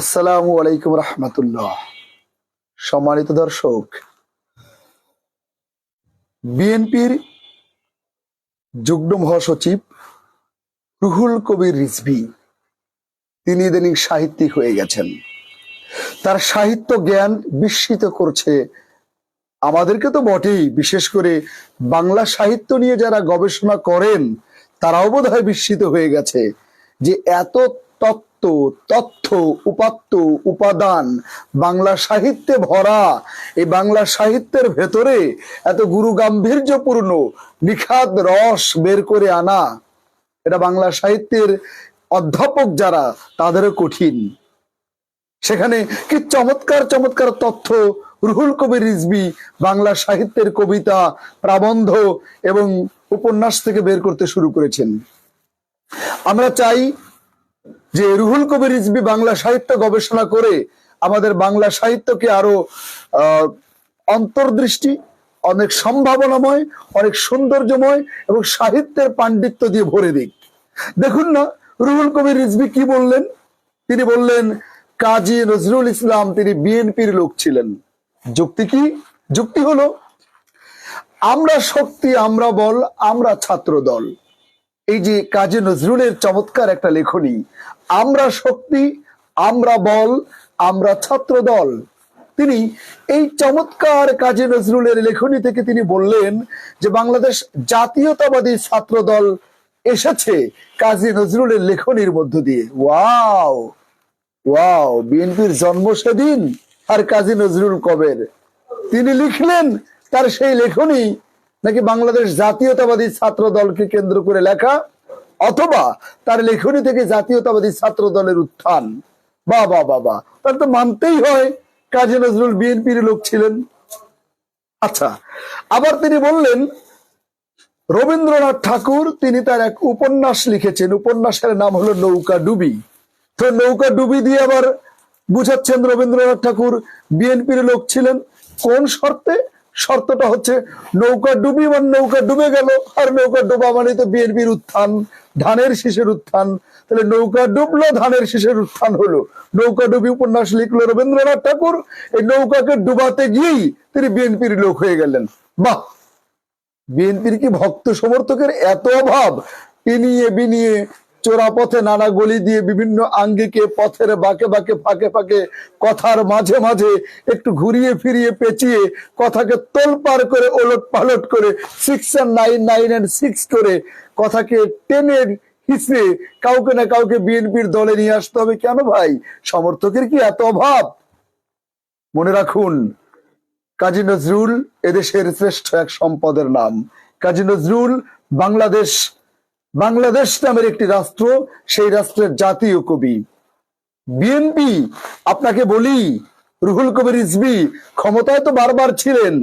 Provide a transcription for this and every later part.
আসসালামু আলাইকুম রহমতুল্লাহ। সম্মানিত দর্শক, বিএনপির যুগ্ম মহাসচিব রুহুল কবির তিনি ইদানিং সাহিত্যিক হয়ে গেছেন। তার সাহিত্য জ্ঞান বিস্মিত করছে আমাদেরকে তো বটেই, বিশেষ করে বাংলা সাহিত্য নিয়ে যারা গবেষণা করেন, তারাও বোধ হয় বিস্মিত হয়ে গেছে যে এত তত্ত্ব তথ্য, উপাত্ত, উপাদান। বাংলা সাহিত্যে ভরা। এই বাংলা সাহিত্যের ভেতরে এত গুরু গাম্ভীর্যপূর্ণ নিখাদ রস বের করে আনা। এটা বাংলা সাহিত্যের অধ্যাপক যারা তাদেরও কঠিন। সেখানে কি চমৎকার চমৎকার তথ্য, রুহুল কবির রিজবি বাংলা সাহিত্যের কবিতা, প্রাবন্ধ এবং উপন্যাস থেকে বের করতে শুরু করেছেন। আমরা চাই যে রুহুল কবির রিজবি বাংলা সাহিত্য গবেষণা করে আমাদের বাংলা সাহিত্যকে আরও অন্তর্দৃষ্টি, অনেক সম্ভাবনাময়, অনেক সৌন্দর্যময় এবং সাহিত্যের পাণ্ডিত্য দিয়ে ভরে দিক। দেখুন না, রুহুল কবির রিজবি কি বললেন? তিনি বললেন, কাজী নজরুল ইসলাম, তিনি বিএনপির লোক ছিলেন। যুক্তি কি? যুক্তি হলো, আমরা শক্তি, আমরা বল, আমরা ছাত্র দল এই যে কাজী নজরুলের চমৎকার একটা লেখনী, আমরা শক্তি, আমরা বল, আমরা ছাত্র দল তিনি এই চমৎকার কাজী নজরুলের লেখনী থেকে তিনি বললেন যে, বাংলাদেশ জাতীয়তাবাদী ছাত্র দল এসেছে কাজী নজরুলের লেখনীর মধ্য দিয়ে। ওয়াও ওয়াও, বিএনপির জন্ম সেদিন আর কাজী নজরুল কবের? তিনি লিখলেন তার সেই লেখনী নাকি বাংলাদেশ জাতীয়তাবাদী ছাত্র দলকে কেন্দ্র করে লেখা? অথবা তার লেখনী থেকে জাতীয়তাবাদী ছাত্র দলের উত্থান? বা বা বাবা তাহলে তো মানতেই হয়, কাজী নজরুল বিএনপির লোক ছিলেন। আচ্ছা আবার তিনি বললেন, রবীন্দ্রনাথ ঠাকুর, তিনি তার এক উপন্যাস লিখেছেন। উপন্যাসের নাম হলো নৌকা ডুবি। তো নৌকা ডুবি দিয়ে আবার বুঝাচ্ছেন রবীন্দ্রনাথ ঠাকুর বিএনপির লোক ছিলেন। কোন শর্তে? শর্তটা হচ্ছে নৌকা ডুবি মানে নৌকা ডুবে গেল, আর নৌকা ডোবা মানে তো বিএনপির উত্থান, ধানের শীষের উত্থান। তাহলে নৌকা ডুবলো, ধানের শীষের উত্থান হলো। নৌকা ডুবি উপন্যাস লিখলো রবীন্দ্রনাথ ঠাকুর, এই নৌকাকে ডুবাতে গিয়েই তিনি বিএনপির লোক হয়ে গেলেন। বাহ! বিএনপির কি ভক্ত সমর্থকের এত অভাব? ইনিয়ে বিনিয়ে চোরা পথে নানা গলি দিয়ে বিভিন্ন আঙ্গিকে পথের বাঁকে বাঁকে, ফাঁকে ফাঁকে কথার মাঝে মাঝে একটু ঘুরিয়ে ফিরিয়ে পেঁচিয়ে কথাকে তোলপার করে ওলট পালট করে six and nine nine and six করে কথাকে টেনে হিসড়ে কাউকে না কাউকে বিএনপির দলে নিয়ে আসতে হবে। কেন ভাই? সমর্থকের কি এত অভাব? মনে রাখুন, কাজী নজরুল এদেশের শ্রেষ্ঠ এক সম্পদের নাম। কাজী নজরুল বাংলাদেশ বাংলাদেশ নামের একটি রাষ্ট্র, সেই রাষ্ট্রের জাতীয় কবি। বিএনপি আপনাকে বলি, রুহুল কবির রিজভি, ক্ষমতায় তো বারবার ছিলেন।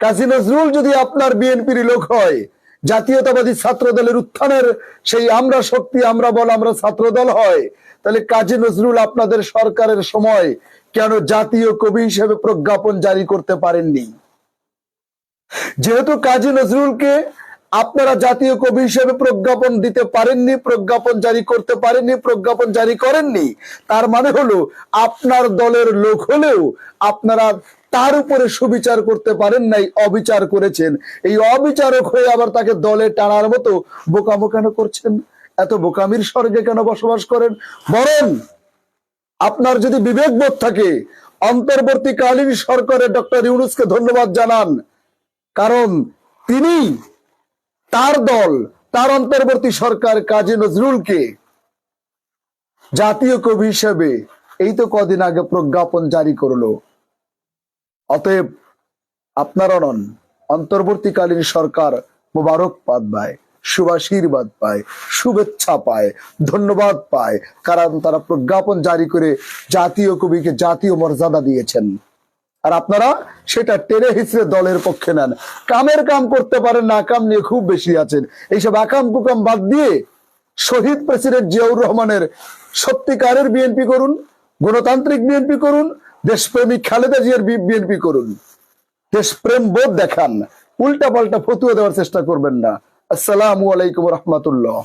কাজী নজরুল যদি আপনার বিএনপির লোক হয়, জাতীয়তাবাদী ছাত্র দলের উত্থানের সেই আমরা শক্তি, আমরা বল, আমরা ছাত্র দল হয়, তাহলে কাজী নজরুল আপনাদের সরকারের সময় কেন জাতীয় কবি হিসেবে প্রজ্ঞাপন জারি করতে পারেননি? যেহেতু কাজী নজরুলকে আপনারা জাতীয় কবি হিসেবে প্রজ্ঞাপন দিতে পারেননি, প্রজ্ঞাপন জারি করতে পারেননি, প্রজ্ঞাপন জারি করেননি। তার মানে হলো, আপনার দলের লোক হলেও আপনারা তার উপরে সুবিচার করতে পারেন নাই, অবিচার করেছেন। এই অবিচারক হয়ে আবার তাকে দলে টানার মতো বোকামো কেন করছেন? এত বোকামির স্বর্গে কেন বসবাস করেন? বরং আপনার যদি বিবেকবোধ থাকে, অন্তর্বর্তীকালীন সরকারের ডক্টর ইউনুসকে ধন্যবাদ জানান। কারণ তিনি তার দল, তার অন্তর্বর্তী সরকার কাজী নজরুলকে জাতীয় কবি হিসেবে এই তো কদিন আগে প্রজ্ঞাপন জারি করল। অতএব আপনারা নন, অন্তর্বর্তীকালীন সরকার মোবারকবাদ পায় শুভাশীর্বাদ পায়, শুভেচ্ছা পায়, ধন্যবাদ পায়, কারণ তারা প্রজ্ঞাপন জারি করে জাতীয় কবিকে জাতীয় মর্যাদা দিয়েছেন। আর আপনারা সেটা টেনে হিসেবে দলের পক্ষে নেন। কামের কাম করতে পারেন না কাম নিয়ে খুব বেশি আছেন। এইসব আকাম কুকাম বাদ দিয়ে শহীদ প্রেসিডেন্ট জিয়াউর রহমানের সত্যিকারের বিএনপি করুন, গণতান্ত্রিক বিএনপি করুন, দেশপ্রেমিক খালেদা জিয়ার বিএনপি করুন। দেশপ্রেম বোধ দেখান। উল্টা পাল্টা ফতুয়া দেওয়ার চেষ্টা করবেন না। আসসালামু আলাইকুম রহমতুল্লাহ।